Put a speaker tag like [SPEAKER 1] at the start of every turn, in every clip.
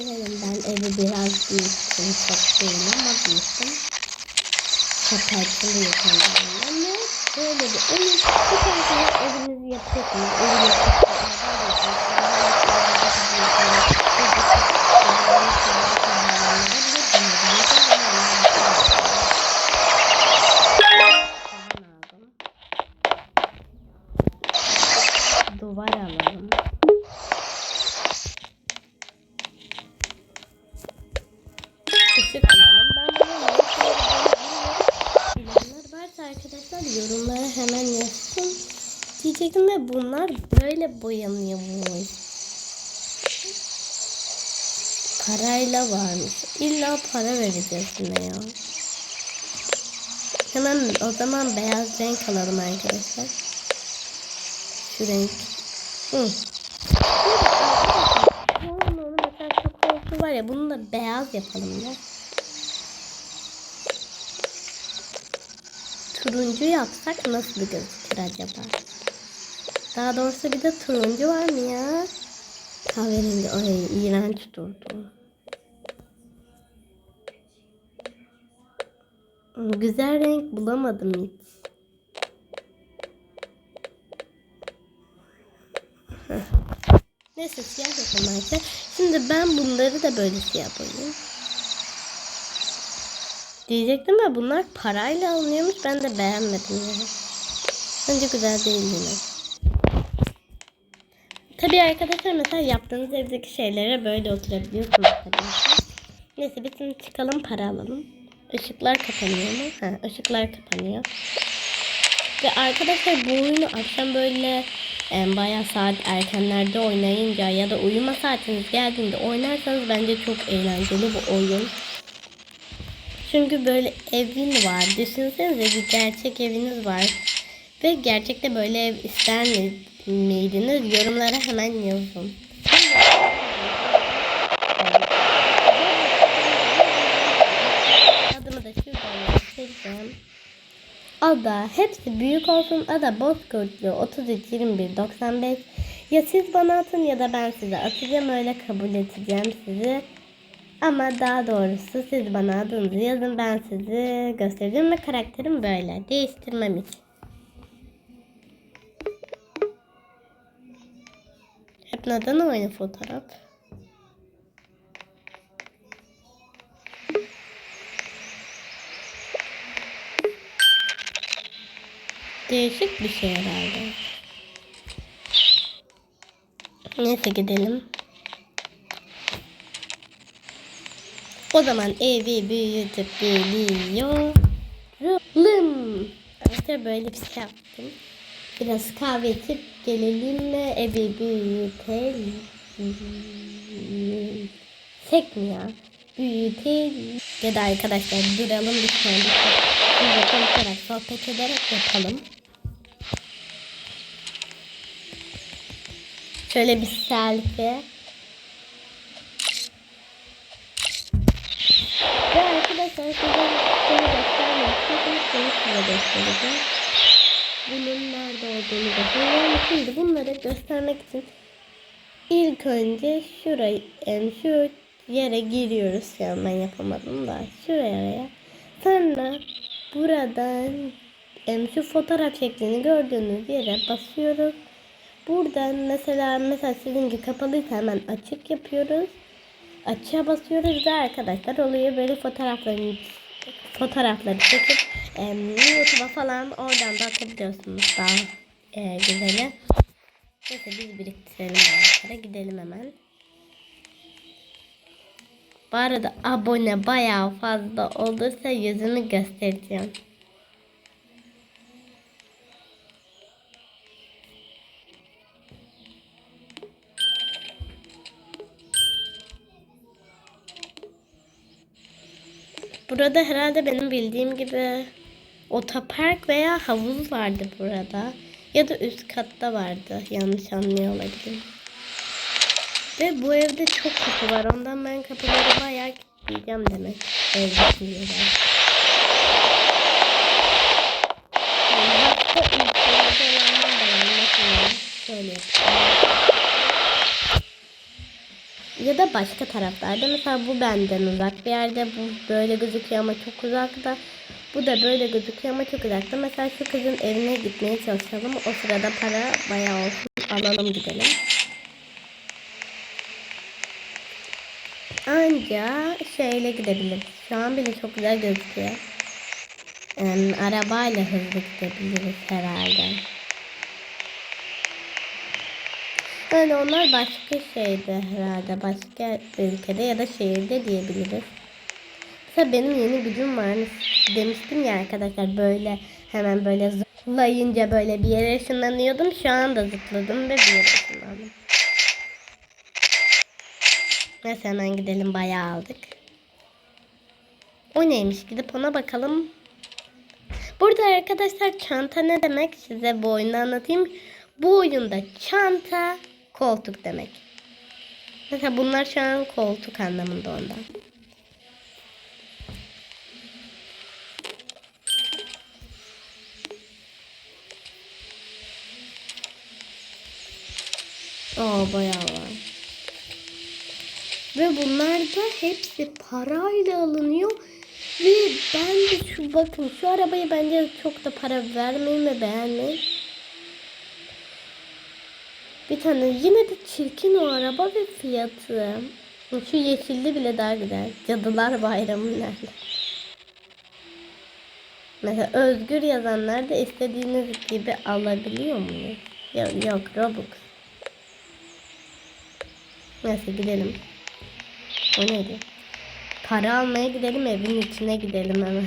[SPEAKER 1] girelim. Ben evi biraz büyüttüm. Çok değil ama büyüttüm. Kapatılıyor kendilerine. Ve böyle bir oyun. Bu tarafta evinizi yapıyorsunuz. Evi yapıyorsunuz. Diyecektim ve bunlar böyle boyanıyormuş. Parayla varmış. İlla para vereceğiz ya. Hemen o zaman beyaz renk alalım arkadaşlar. Şu renk. Hı. Onun mesela şu koltuğu var ya bunu da beyaz yapalım ya. Turuncu yapsak nasıl bir gözükür acaba? Daha doğrusu bir de turuncu var mı ya? Kahverengi. Ay iğrenç durdu. Güzel renk bulamadım hiç. Neyse siyah yapalım arkadaşlar. Şimdi ben bunları da böyle siyah boyayayım. Diyecektim ya bunlar parayla alınıyormuş. Ben de beğenmedim yani. Bence güzel değil yine. Tabii arkadaşlar mesela yaptığınız evdeki şeylere böyle oturabiliyorsunuz tabii. Neyse biz şimdi çıkalım para alalım. Işıklar kapanıyor mu? Ha, ışıklar kapanıyor. Ve arkadaşlar bu oyunu akşam böyle e, bayağı saat erkenlerde oynayınca ya da uyuma saatiniz geldiğinde oynarsanız bence çok eğlenceli bu oyun. Çünkü böyle evin var. Düşünsenize bir gerçek eviniz var. Ve gerçekte böyle ev ister miydiniz? Yorumlara hemen yazın. Adımı da şuradan göstereceğim. Ada hepsi büyük olsun. Ada Bozkurtlu 33 21 95. Ya siz bana atın ya da ben size atacağım öyle kabul edeceğim sizi. Ama daha doğrusu siz bana adınızı yazın ben sizi göstereceğim ve karakterim böyle. Değiştirmem hiç. Hep neden aynı fotoğraf? Değişik bir şey herhalde. Neyse gidelim. O zaman evi büyütüp geliyorum. İşte böyle bir şey yaptım. Biraz kahve içip gelelim mi evi büyütelim. Tek mi ya? Büyütelim. Ya da arkadaşlar duralım saniye. Biz de konuşarak sohbet ederek yapalım. Şöyle bir selfie. Ve arkadaşlar size şunu göstermek istiyorum. Şunu size göstereceğim. Bunun nerede olduğunu göstereceğim. Şimdi bunları göstermek için ilk önce şurayı, yani şu yere giriyoruz. Yani ben yapamadım da şuraya. Sonra buradan yani şu fotoğraf şeklini gördüğünüz yere basıyoruz. Buradan mesela mesela sizinki kapalıysa hemen açık yapıyoruz. Açığa basıyoruz da arkadaşlar oluyor böyle fotoğrafları fotoğrafları çekip e, YouTube'a falan oradan da atabiliyorsunuz daha e, güzeli. Neyse biz biriktirelim arkadaşlar gidelim hemen. Bu arada abone bayağı fazla olursa yüzümü göstereceğim. Burada herhalde benim bildiğim gibi otopark veya havuz vardı burada. Ya da üst katta vardı. Yanlış anlıyor olabilirim. Ve bu evde çok kapı var. Ondan ben kapıları bayağı kilitleyeceğim demek. Evde kilitleyeceğim. Yani hatta ilk evde olanlar da var. Mesela şöyle yapayım. Ya da başka taraflarda. Mesela bu benden uzak bir yerde. Bu böyle gözüküyor ama çok uzakta. Bu da böyle gözüküyor ama çok uzakta. Mesela şu kızın evine gitmeye çalışalım. O sırada para bayağı olsun. Alalım gidelim. Anca şeyle gidebiliriz. Şu an bile çok güzel gözüküyor. Yani arabayla hızlı gidebiliriz herhalde. Yani onlar başka şeyde herhalde. Başka ülkede ya da şehirde diyebiliriz. Mesela benim yeni gücüm var. Demiştim ya arkadaşlar böyle hemen böyle zıplayınca böyle bir yere ışınlanıyordum. Şu anda zıpladım ve bir yere ışınlandım. Neyse hemen gidelim bayağı aldık. O neymiş gidip ona bakalım. Burada arkadaşlar çanta ne demek size bu oyunu anlatayım. Bu oyunda çanta koltuk demek. Mesela bunlar şu an koltuk anlamında ondan. Aa bayağı var. Ve bunlar da hepsi parayla alınıyor. Ve ben de şu bakın şu arabayı bence çok da para vermeyin ve beğenmeyin. Bir tane yine de çirkin o araba ve fiyatı. Şu yeşilli bile daha güzel. Cadılar Bayramı nerede? Mesela özgür yazanlar da istediğiniz gibi alabiliyor muyuz? Yok, yok Robux. Neyse gidelim. O neydi? Para almaya gidelim evin içine gidelim hemen.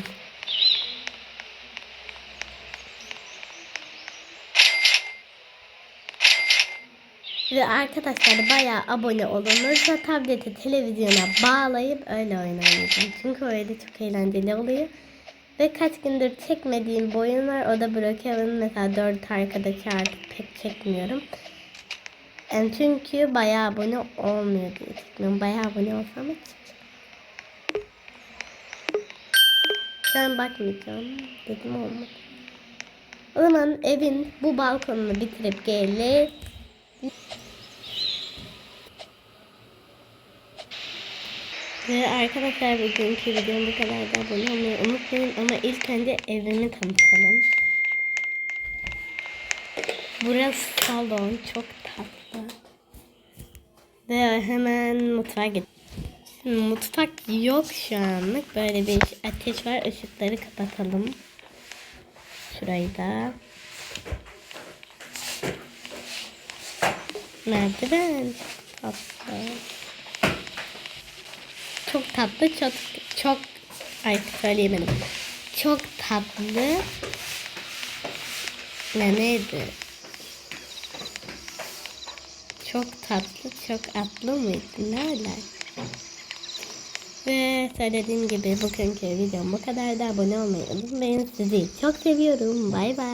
[SPEAKER 1] Ve arkadaşlar bayağı abone olunursa tableti televizyona bağlayıp öyle oynayacağım. Çünkü öyle çok eğlenceli oluyor. Ve kaç gündür çekmediğim bir oyun var. O da Brookhaven. Mesela 4 arkadaşı artık pek çekmiyorum. Yani çünkü bayağı abone olmuyor diye çekmiyorum. Bayağı abone olsam hiç Ben bakmayacağım. Dedim olmadı. O zaman evin bu balkonunu bitirip gelip Ve arkadaşlar bugünkü videom bu kadar da abone olmayı unutmayın ama ilk önce evimi tanıtalım. Burası salon çok tatlı. Ve hemen mutfağa git. Mutfak yok şu anlık. Böyle bir ateş var. Işıkları kapatalım. Şurayı da. Merdiven. Tatlı. Çok tatlı. Çok çok ay söyleyemedim. Çok tatlı. Ne neydi? Çok tatlı, çok atlı mıydı? Ne alaka? Ve söylediğim gibi bugünkü videom bu kadar da abone olmayı unutmayın. Sizi çok seviyorum. Bay bay.